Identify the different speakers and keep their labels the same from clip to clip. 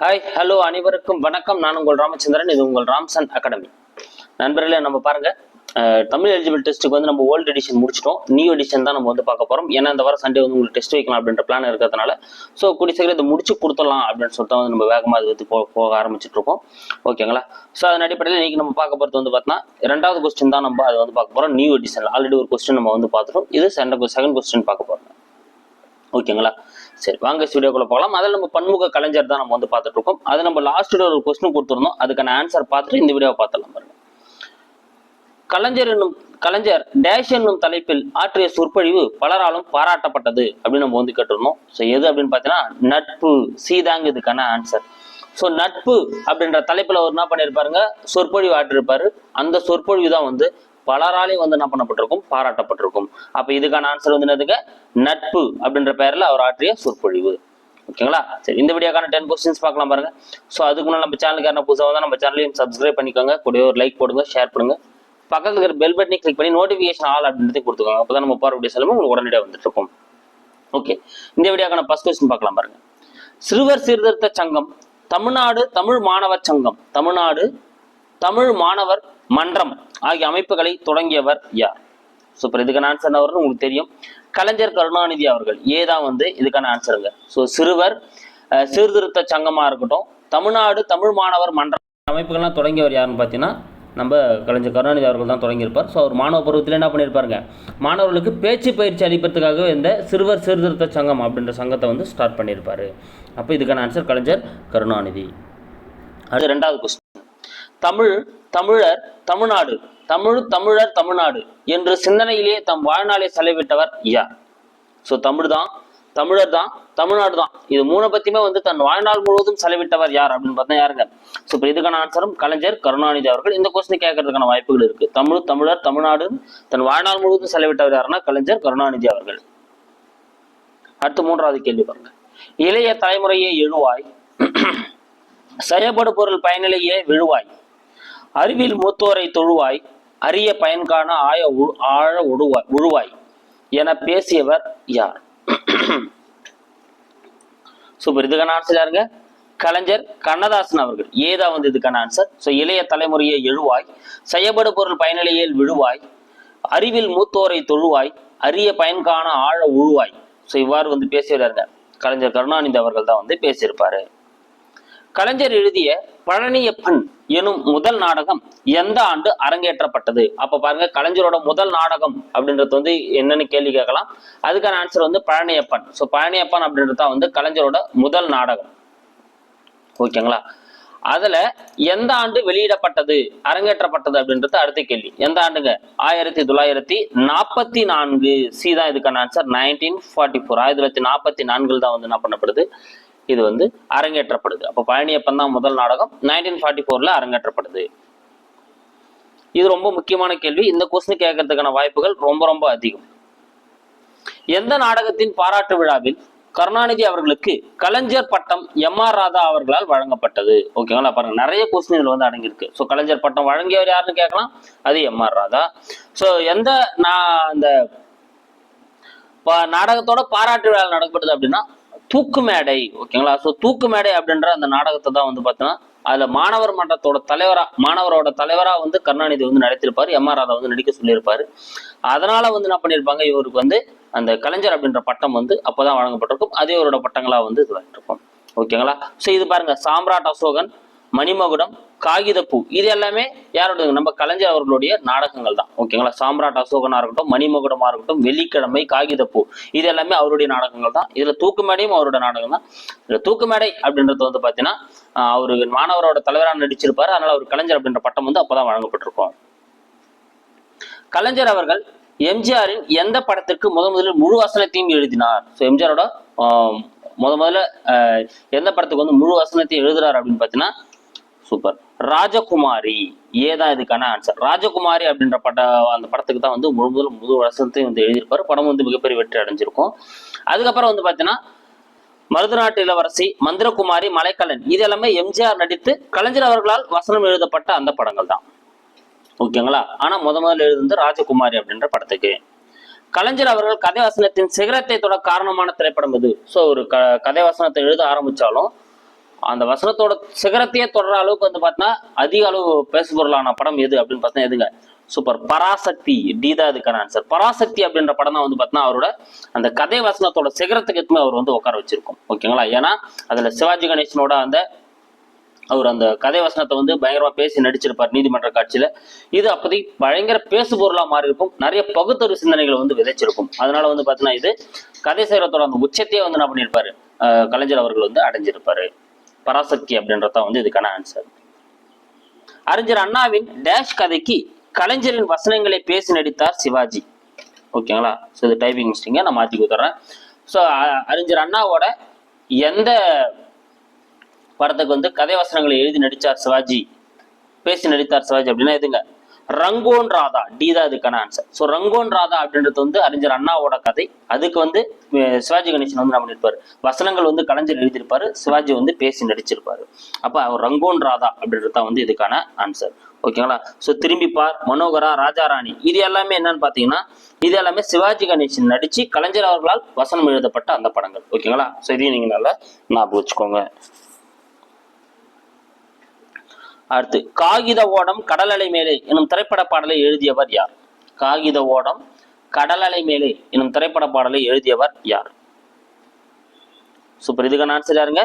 Speaker 1: Hi hello அனைவருக்கும் வணக்கம். நான் உங்கள் ராமச்சந்திரன் இது உங்கள் ராம்சன் அகாடமி. நண்பர்களே நம்ம பாருங்க தமிழ் எலிஜிபிள் டெஸ்ட்டுக்கு வந்து நம்ம ஓல்டு எடிஷன் முடிச்சிட்டோம். நியூ எடிஷன் தான் நம்ம வந்து பார்க்க போகிறோம் ஏன்னா இந்த வாரம் சண்டே வந்து உங்களுக்கு டெஸ்ட் வைக்கலாம் அப்படின்ற பிளான் இருக்கிறதுனால ஸோ கூடிய சீக்கிரம் இதை முடிச்சு கொடுத்துடலாம் அப்படின்னு சொல்லிட்டு வந்து நம்ம வேகமாக அது வந்து போ போக ஆரம்பிச்சிட்டு இருக்கோம். ஓகேங்களா ஸோ அதன் அடிப்படையில் இன்றைக்கி நம்ம பார்க்க போகிறது வந்து பார்த்தீங்கன்னா ரெண்டாவது கொஸ்டின் தான் நம்ம அதை வந்து பார்க்க போகிறோம் நியூ எடிஷன் ஆல்ரெடி ஒரு கொஸ்டின் நம்ம வந்து பார்த்துட்டோம். இது செகண்ட் கொஸ்டின் பார்க்க போகிறோம் ஓகேங்களா? சரி வாங்க வீடியோக்குள்ள போகலாம். அதில் நம்ம பன்முக கலைஞர் தான் நம்ம வந்து பார்த்துட்டு இருக்கோம். அது நம்ம லாஸ்ட் வீடியோ ஒரு கொஸ்டின் கொடுத்துருந்தோம். அதுக்கான ஆன்சர் பார்த்துட்டு இந்த வீடியோவை பார்த்துலாம் பாருங்க. கலைஞர் என்னும் கலைஞர் டேஷ் என்னும் தலைப்பில் ஆற்றிய சொற்பொழிவு பலராலும் பாராட்டப்பட்டது அப்படின்னு நம்ம வந்து கேட்டிருந்தோம். ஸோ எது அப்படின்னு பார்த்தீங்கன்னா நட்பு. சீதாங்க இதுக்கான ஆன்சர் ஸோ நட்பு அப்படின்ற தலைப்பில் அவர் என்ன பண்ணியிருப்பாருங்க? சொற்பொழிவு ஆற்றிருப்பாரு. அந்த சொற்பொழிவு தான் வந்து பலராலையும் வந்து என்ன பண்ணப்பட்டிருக்கும்? பாராட்டப்பட்டிருக்கும். அப்ப இதுக்கான ஆன்சர் வந்து என்னதுக்கு நட்பு அப்படின்ற பெயர்ல அவர் ஆற்றிய சொற்பொழிவு. ஓகேங்களா? சரி இந்த வீடியோக்கான டென் கொஸ்டின்ஸ் பார்க்கலாம் பாருங்க. ஸோ அதுக்கு முன்னாடி நம்ம சேனலுக்கு யாரும் புதுசாக தான் நம்ம சேனலையும் சப்ஸ்கிரைப் பண்ணிக்கோங்க. கூட ஒரு லைக் போடுங்க ஷேர் பண்ணுங்க. பக்கத்துல இருக்கிற பெல் பட்டனை கிளிக் பண்ணி நோட்டிஃபிகேஷன் ஆல் அப்படின்றத கொடுத்துக்கோங்க. அப்போ தான் நம்ம போகிற வீடியோ உங்களுக்கு உடனடியாக வந்துட்டு இருக்கும். ஓகே இந்த வீடியோக்கான ஃபர்ஸ்ட் கொஸ்டின் பார்க்கலாம் பாருங்க. சிறுவர் சீர்திருத்த சங்கம் தமிழ்நாடு தமிழ் மாணவர் சங்கம். தமிழ்நாடு தமிழ் மாணவர் மன்றம் ஆகிய அமைப்புகளை தொடங்கியவர் யார்? ஸோ இப்போ இதுக்கான ஆன்சர் என்ன வரும்னு உங்களுக்கு தெரியும். கலைஞர் கருணாநிதி அவர்கள். ஏதான் வந்து இதுக்கான ஆன்சருங்க ஸோ சிறுவர் சீர்திருத்த சங்கமாக இருக்கட்டும் தமிழ்நாடு தமிழ் மாணவர் மன்றம் அமைப்புகள்லாம் தொடங்கியவர் யாருன்னு பார்த்தீங்கன்னா நம்ம கலைஞர் கருணாநிதி அவர்கள் தான் தொடங்கியிருப்பார். ஸோ அவர் மாணவ பருவத்தில் என்ன பண்ணியிருப்பாருங்க? மாணவர்களுக்கு பேச்சு பயிற்சி அளிப்பதற்காகவே இந்த சிறுவர் சீர்திருத்த சங்கம் அப்படின்ற சங்கத்தை வந்து ஸ்டார்ட் பண்ணியிருப்பாரு. அப்போ இதுக்கான ஆன்சர் கலைஞர் கருணாநிதி. அது ரெண்டாவது கொஸ்டின் தமிழ் தமிழர் தமிழ்நாடு தமிழ் தமிழர் தமிழ்நாடு என்று சிந்தனையிலே தம் வாழ்நாளை செலவிட்டவர் யார்? ஸோ தமிழ் தான் தமிழர் தான் தமிழ்நாடு தான். இது மூணு பத்தியுமே வந்து தன் வாழ்நாள் முழுவதும் செலவிட்டவர் யார் அப்படின்னு பார்த்தா யாருங்க? ஸோ இப்போ இதுக்கான ஆன்சரும் கலைஞர் கருணாநிதி அவர்கள் இந்த கொஸ்டின் கேட்கறதுக்கான வாய்ப்புகள் இருக்கு. தமிழ் தமிழர் தமிழ்நாடு தன் வாழ்நாள் முழுவதும் செலவிட்டவர் யாருன்னா கலைஞர் கருணாநிதி அவர்கள். அடுத்து மூன்றாவது கேள்வி பாருங்க. இளைய தலைமுறையே எழுவாய் செயல்படு பொருள் பயனிலேயே விழுவாய் அறிவில் மூத்தோரை தொழுவாய் அரிய பயன்காண ஆய உ- ஆழ உழுவாய் உழுவாய் என பேசியவர் யார்? சூப்பர். இதுக்கான ஆன்சர் யாருங்க? கலைஞர் கண்ணதாசன் அவர்கள். ஏதா வந்து இதுக்கான ஆன்சர் ஸோ இளைய தலைமுறையை எழுவாய் செயல்படு பொருள் பயனிலையில் விழுவாய் அறிவில் மூத்தோரை தொழுவாய் அரிய பயன்காண ஆழ உழுவாய். ஸோ இவ்வாறு வந்து பேசியிருக்காருங்க கலைஞர் கருணாநிதி அவர்கள் தான் வந்து பேசியிருப்பாரு. கலைஞர் எழுதிய பழனியப்பன் எனும் முதல் நாடகம் எந்த ஆண்டு அரங்கேற்றப்பட்டது? அப்ப பாருங்க கலைஞரோட முதல் நாடகம் அப்படின்றது வந்து என்னன்னு கேள்வி கேட்கலாம். அதுக்கான ஆன்சர் வந்து பழனியப்பன். ஸோ பழனியப்பன் அப்படின்றது தான் வந்து கலைஞரோட முதல் நாடகம். ஓகேங்களா அதுல எந்த ஆண்டு வெளியிடப்பட்டது அரங்கேற்றப்பட்டது அப்படின்றது அடுத்த கேள்வி. எந்த ஆண்டுங்க? ஆயிரத்தி தொள்ளாயிரத்தி நாற்பத்தி நான்கு. சி தான் இதுக்கான ஆன்சர் நைன்டீன் ஃபார்ட்டி ஃபோர் ஆயிரத்தி தொள்ளாயிரத்தி நாற்பத்தி நான்கில் தான் வந்து என்ன பண்ணப்படுது? இது வந்து அரங்கேற்றப்படுது. அப்போ பழனியப்பன் தான் முதல் நாடகம். நைன்டீன் ஃபார்ட்டி ஃபோர்ல அரங்கேற்றப்படுது. இது ரொம்ப முக்கியமான கேள்வி. இந்த கொஸ்டின் கேட்கறதுக்கான வாய்ப்புகள் ரொம்ப ரொம்ப அதிகம். எந்த நாடகத்தின் பாராட்டு விழாவில் கருணாநிதி அவர்களுக்கு கலைஞர் பட்டம் எம் ஆர் ராதா அவர்களால் வழங்கப்பட்டது? ஓகேங்களா பாருங்க நிறைய கொஸ்டின் இதில் வந்து அடங்கியிருக்கு. ஸோ கலைஞர் பட்டம் வழங்கியவர் யாருன்னு கேட்கலாம். அது எம் ஆர் ராதா. ஸோ எந்த நான் அந்த பா- நாடகத்தோட பாராட்டு விழா நடக்கப்படுது அப்படின்னா தூக்கு மேடை ஓகேங்களா? ஸோ தூக்கு மேடை அப்படின்ற அந்த நாடகத்தை தான் வந்து பார்த்தீங்கன்னா அதில் மாணவர் மன்றத்தோட தலைவராக மாணவரோட தலைவராக வந்து கருணாநிதி வந்து நடத்தியிருப்பார் எம் ஆர் ராதா வந்து நடிக்க சொல்லியிருப்பார். அதனால் வந்து என்ன பண்ணியிருப்பாங்க? இவருக்கு வந்து அந்த கலைஞர் அப்படின்ற பட்டம் வந்து அப்போ தான் வழங்கப்பட்டிருக்கும். அதே இவரோட பட்டங்களாக வந்து இது இருக்கும் ஓகேங்களா? ஸோ இது பாருங்க. சாம்ராட் அசோகன் மணிமகுடம் காகிதப்பூ இது எல்லாமே யாரோட நம்ம கலைஞர் அவர்களுடைய நாடகங்கள் தான் ஓகேங்களா சாம்ராட் அசோகனா இருக்கட்டும் மணிமகுடமா இருக்கட்டும் வெள்ளிக்கிழமை காகிதப்பூ இது எல்லாமே அவருடைய நாடகங்கள் தான் இதுல தூக்கு மேடையும் அவரோட நாடகம் தான் இதுல தூக்கு மேடை அப்படின்றது வந்து பாத்தீங்கன்னா அவரு மாணவரோட தலைவராக நடிச்சிருப்பாரு. அதனால அவர் கலைஞர் அப்படின்ற பட்டம் வந்து அப்பதான் வழங்கப்பட்டிருக்கும். கலைஞர் அவர்கள் எம்ஜிஆரின் எந்த படத்திற்கு முத முதலில் முழு வசனத்தையும் எழுதினார்? ஸோ எம்ஜிஆரோட ஆஹ், முத முதல்ல எந்த படத்துக்கு வந்து முழு வசனத்தையும் எழுதுறாரு அப்படின்னு பார்த்தீங்கன்னா சூப்பர் ராஜகுமாரி. ஏதான் இதுக்கான ஆன்சர் ராஜகுமாரி அப்படின்ற பட அந்த படத்துக்கு தான் வந்து முழு முதல் முழு வசனத்தையும் வந்து எழுதியிருப்பார். படம் வந்து மிகப்பெரிய வெற்றி அடைஞ்சிருக்கும். அதுக்கப்புறம் வந்து பார்த்தீங்கன்னா மருதநாட்டு இளவரசி மந்திரகுமாரி மலைக்கலன் இது எல்லாமே எம்ஜிஆர் நடித்து கலைஞர் அவர்களால் வசனம் எழுதப்பட்ட அந்த படங்கள் தான். ஓகேங்களா? ஆனா முத முதல்ல எழுதுனது ராஜகுமாரி அப்படின்ற படத்துக்கு. கலைஞர் அவர்கள் கதை வசனத்தின் சிகரத்தை தொட காரணமான திரைப்படம் இது ஸோ ஒரு க கதை வசனத்தை எழுத ஆரம்பிச்சாலும் அந்த வசனத்தோட சிகரத்தையே தொடர அளவுக்கு வந்து பார்த்தீங்கன்னா அதிக அளவு பேசுபொருளான படம் எது அப்படின்னு பார்த்தீங்கன்னா எதுங்க? சூப்பர். பராசக்தி டி தான் இதுக்கான ஆன்சர் பராசக்தி அப்படின்ற படம் தான் வந்து பார்த்தீங்கன்னா அவரோட அந்த கதை வசனத்தோட சிகரத்துக்கு எதுவுமே அவர் வந்து உட்கார வச்சிருக்கோம். ஓகேங்களா? ஏன்னா அதில் சிவாஜி கணேசனோட அந்த அவர் அந்த கதை வசனத்தை வந்து பயங்கரமா பேசி நடிச்சிருப்பார் நீதிமன்ற காட்சியில. இது அப்போதைக்கு பயங்கர பேசு பொருளா மாறி இருக்கும் நிறைய பகுத்தறிவு சிந்தனைகளை வந்து விதைச்சிருக்கும். அதனால வந்து பாத்தீங்கன்னா இது கதை சேரத்தோட அந்த உச்சத்தையே வந்து என்ன பண்ணியிருப்பாரு? கலைஞர் அவர்கள் வந்து அடைஞ்சிருப்பாரு. பராசக்தி அப்படின்றத வந்து இதுக்கான ஆன்சர் அறிஞர் அண்ணாவின் டேஷ் கதைக்கு கலைஞரின் வசனங்களை பேசி நடித்தார் சிவாஜி. ஓகேங்களா ஸோ இது டைப்பிங் மிஸ்டிங்க நான் மாற்றி கொடுத்துட்றேன் ஸோ அறிஞர் அண்ணாவோட எந்த படத்துக்கு வந்து கதை வசனங்களை எழுதி நடித்தார் சிவாஜி பேசி நடித்தார் சிவாஜி அப்படின்னா எதுங்க? ரங்கோன் ராதா டி தான் இதுக்கான ஆன்சர் ஸோ ரங்கோன் ராதா அப்படின்றது வந்து அறிஞர் அண்ணாவோட கதை. அதுக்கு வந்து சிவாஜி கணேசன் வந்து நம்ம பண்ணியிருப்பாரு வசனங்கள் வந்து கலைஞர் எழுதியிருப்பாரு. சிவாஜி வந்து பேசி நடிச்சிருப்பாரு. அப்போ அவர் ரங்கோன் ராதா அப்படின்றது தான் வந்து இதுக்கான ஆன்சர் ஓகேங்களா? ஸோ திரும்பி பார். மனோகரா ராஜாராணி. இது எல்லாமே என்னன்னு பார்த்தீங்கன்னா இது எல்லாமே சிவாஜி கணேசன் நடிச்சு கலைஞர் அவர்களால் வசனம் எழுதப்பட்ட அந்த படங்கள். ஓகேங்களா? ஸோ இதையும் நல்லா ஞாபகம் வச்சுக்கோங்க. அடுத்து காகித ஓடம் கடல் அலை மேலே எனும் திரைப்பட பாடலை எழுதியவர் யார்? காகித ஓடம் கடல் அலை மேலே எனும் திரைப்பட பாடலை எழுதியவர் யார்? சூப்பர். இதுக்கான ஆன்சர் யாருங்க?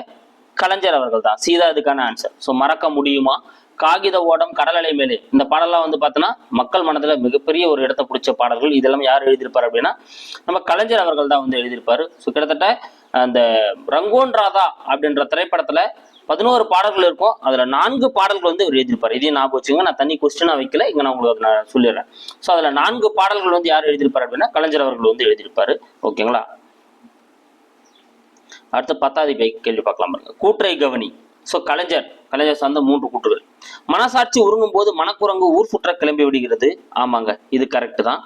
Speaker 1: கலைஞர் அவர்கள் தான். சீதா இதுக்கான ஆன்சர் ஸோ மறக்க முடியுமா? காகித ஓடம் கடல் அலை மேலே. இந்த பாடலாம் வந்து பார்த்தோன்னா மக்கள் மனதுல மிகப்பெரிய ஒரு இடத்தை பிடிச்ச பாடல்கள். இதெல்லாம் யார் எழுதியிருப்பார் அப்படின்னா நம்ம கலைஞர் அவர்கள் தான் வந்து எழுதியிருப்பாரு. ஸோ கிட்டத்தட்ட அந்த ரங்கோன் ராதா அப்படின்ற திரைப்படத்துல பதினோரு பாடல்கள் இருக்கும். அதுல நான்கு பாடல்கள் வந்து இவர் எழுதியிருப்பார். இதையும் ஞாபகம் வச்சுங்க நான் தனி கொஸ்டினா வைக்கல. இங்க நான் உங்களுக்கு நான் சொல்லிடுறேன். ஸோ அதுல நான்கு பாடல்கள் வந்து யார் எழுதியிருப்பார் அப்படின்னா கலைஞர் அவர்கள் வந்து எழுதியிருப்பாரு. ஓகேங்களா? அடுத்து பத்தாவது பை கேள்வி பார்க்கலாம் பாருங்க. கூற்றை கவனி. ஸோ கலைஞர் கலைஞர் சார்ந்த மூன்று கூற்றுகள். மனசாட்சி உருங்கும் போது மனக்குரங்கு ஊர் சுற்ற கிளம்பி விடுகிறது. ஆமாங்க இது கரெக்ட் தான்.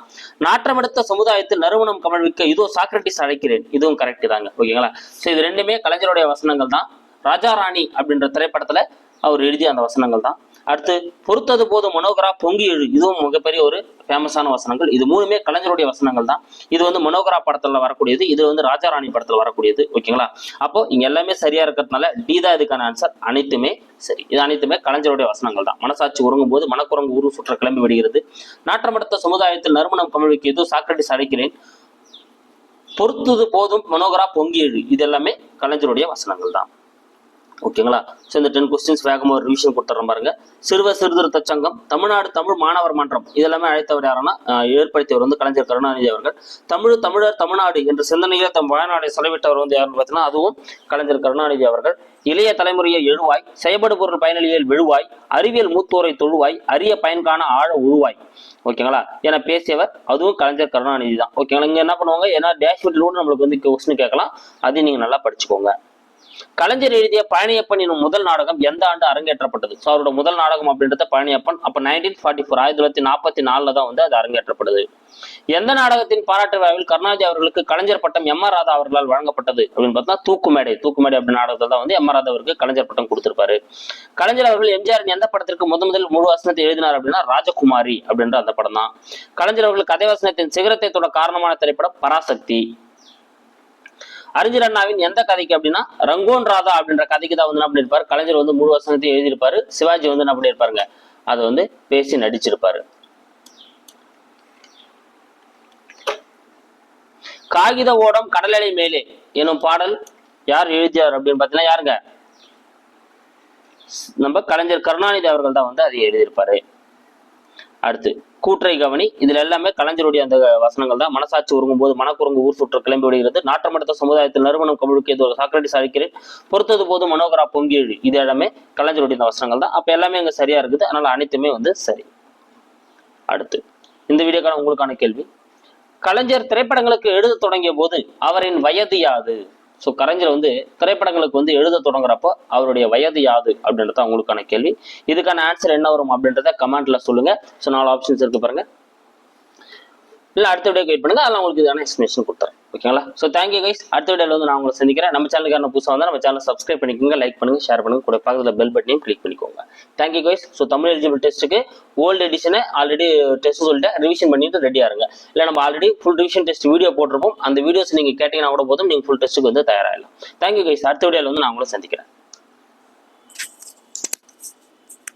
Speaker 1: நாற்றமெடுத்த சமுதாயத்தில் நறுமணம் கமழ்விக்க இதோ சாக்ரட்டிஸ் அழைக்கிறேன். இதுவும் கரெக்ட் தாங்க. ஓகேங்களா? ஸோ இது ரெண்டுமே கலைஞருடைய வசனங்கள் தான். ராஜா ராணி அப்படின்ற திரைப்படத்துல அவர் எழுதிய அந்த வசனங்கள் தான். அடுத்து பொறுத்தது போதும் மனோகரா பொங்கி எழு இதுவும் மிகப்பெரிய ஒரு ஃபேமஸான வசனங்கள். இது மூணுமே கலைஞருடைய வசனங்கள் தான். இது வந்து மனோகரா படத்துல வரக்கூடியது இது வந்து ராஜா ராணி படத்துல வரக்கூடியது ஓகேங்களா? அப்போ இங்க எல்லாமே சரியா இருக்கிறதுனால டி தான் இதுக்கான ஆன்சர் அனைத்துமே சரி. இது அனைத்துமே கலைஞருடைய வசனங்கள் தான். மனசாட்சி உறங்கும் போது மனக்குரங்கு ஊரு சுற்ற கிளம்பி விடுகிறது. நாற்றமடுத்த சமுதாயத்தில் நறுமணம் கமழ்விக்கு எதுவும் சாக்ரட்டிஸ் அழைக்கிறேன் பொறுத்தது போதும் மனோகரா பொங்கி எழு இது எல்லாமே கலைஞருடைய வசனங்கள் தான். ஓகேங்களா? ஸோ இந்த டென் கொஸ்டின்ஸ் வேகமாக ஒரு ரிவிஷன் கொடுத்துட்றோம் பாருங்க. சிறுவர் சீர்திருத்த சங்கம் தமிழ்நாடு தமிழ் மாணவர் மன்றம் இதெல்லாமே அழைத்தவர் யாருன்னா ஏற்படுத்தியவர் வந்து கலைஞர் கருணாநிதி அவர்கள். தமிழ் தமிழர் தமிழ்நாடு என்ற சிந்தனையில தம் வாழ்நாடை செலவிட்டவர் வந்து யாருன்னு பார்த்தீங்கன்னா அதுவும் கலைஞர் கருணாநிதி அவர்கள். இளைய தலைமுறையை எழுவாய் செயல்படு பொருள் பயனிலியல் விழுவாய் அறிவியல் மூத்தோரை தொழுவாய் அரிய பயன்கான ஆழ உழுவாய். ஓகேங்களா? என பேசியவர் அதுவும் கலைஞர் கருணாநிதி தான். ஓகேங்களா? இங்க என்ன பண்ணுவாங்க? ஏன்னா டேஷ்போர்டில் கூட நம்மளுக்கு வந்து கொஸ்டின் கேட்கலாம். அதையும் நீங்க நல்லா படிச்சுக்கோங்க. கலைஞர் எழுதிய பழனியப்பன் எனும் முதல் நாடகம் எந்த ஆண்டு அரங்கேற்றப்பட்டது? ஸோ அவரோட முதல் நாடகம் அப்படின்றத பழனியப்பன் அப்போ நைன்டீன் ஃபார்ட்டி ஃபோர் ஆயிரத்தி தொள்ளாயிரத்தி நாற்பத்தி நாலில் தான் வந்து அது அரங்கேற்றப்படுது எந்த நாடகத்தின் பாராட்டு விழாவில் கருணாநிதி அவர்களுக்கு கலைஞர் பட்டம் எம் ஆர் ராதா அவர்களால் வழங்கப்பட்டது அப்படின்னு பார்த்தா தூக்குமேடை தூக்குமேடை அப்படி நாடகத்தை தான் வந்து எம் ஆர் ராதா அவருக்கு கலைஞர் பட்டம் கொடுத்திருப்பாரு. கலைஞர் அவர்கள் எம்ஜிஆர் எந்த படத்திற்கு முத முதல் முழு வசனத்தை எழுதினார் அப்படின்னா ராஜகுமாரி அப்படின்ற அந்த படம் தான். கலைஞர் அவர்கள் கதை வசனத்தின் சிகரத்தை தொட காரணமான திரைப்படம் பராசக்தி. அறிஞர் அண்ணாவின் எந்த கதைக்கு அப்படின்னா ரங்கோன் ராதா அப்படின்ற கதைக்கு தான் வந்து என்ன பண்ணியிருப்பாரு கலைஞர் வந்து முழு வசனத்தையும் எழுதியிருப்பாரு. சிவாஜி வந்து என்ன பண்ணியிருப்பாருங்க அதை வந்து பேசி நடிச்சிருப்பாரு. காகித ஓடம் கடலலை மேலே எனும் பாடல் யார் எழுதியார் அப்படின்னு பார்த்தீங்கன்னா யாருங்க? நம்ம கலைஞர் கருணாநிதி அவர்கள் தான் வந்து அதை எழுதியிருப்பாரு. அடுத்து கூற்றை கவனி. இதுல எல்லாமே கலைஞருடைய அந்த வசனங்கள் தான். மனசாட்சி உருங்கும் போது மனக்குறுங்கு ஊர் சுற்ற கிளம்பி விடுகிறது. நாட்டமடுத்த சமுதாயத்தில் நறுமணம் கவிழ்க்கு ஏதோ சாக்ரட்டிஸ் அழைக்கிறேன். பொறுத்தது போது மனோகரா பொங்கி இது எல்லாமே கலைஞருடைய இந்த வசனங்கள் தான். அப்ப எல்லாமே அங்க சரியா இருக்குது. அதனால அனைத்துமே வந்து சரி. அடுத்து இந்த வீடியோக்கான உங்களுக்கான கேள்வி. கலைஞர் திரைப்படங்களுக்கு எழுத தொடங்கிய போது அவரின் வயது யாது? ஸோ கரைஞர் வந்து திரைப்படங்களுக்கு வந்து எழுத தொடங்குறப்போ அவருடைய வயது யாது அப்படின்றது தான் உங்களுக்கான கேள்வி. இதுக்கான ஆன்சர் என்ன வரும் அப்படின்றத கமெண்ட்ல சொல்லுங்க. ஸோ நாலு ஆப்ஷன்ஸ் இருக்கு பாருங்க. இல்லை அடுத்த வீடியோ வெயிட் பண்ணுங்க. அதில் உங்களுக்கு இதான எக்ஸ்பிளேஷன் கொடுத்துறேன். ஓகேங்களா ஸோ தேங்க்யூ கைஸ் அடுத்த வீடியோவில் வந்து நான் உங்களை சந்திக்கிறேன். நம்ம சேனலுக்கான புதுசாக வந்தால் நம்ம சேனல் சப்ஸ்கிரைப் பண்ணிக்கோங்க லைக் பண்ணுங்க ஷேர் பண்ணுங்க. கூட பக்கத்தில் பெல் பட்டனையும் கிளிக் பண்ணிக்கோங்க. Thank you guys so Tamil eligible டெஸ்ட்டுக்கு ஓல்டு எடிஷனை ஆல்ரெடி டெஸ்ட் சொல்லிட்டு ரிவிஷன் பண்ணிட்டு ரெடியாக இருங்க. இல்லை நம்ம already full revision test video போட்டிருப்போம். அந்த வீடியோஸ் நீங்கள் கேட்டீங்கன்னா கூட போதும். நீங்கள் ஃபுல் டெஸ்ட்டுக்கு வந்து தயாராகலாம் தேங்க்யூ கைஸ் அடுத்த வீடியோவில் வந்து நான் உங்களை சந்திக்கிறேன்.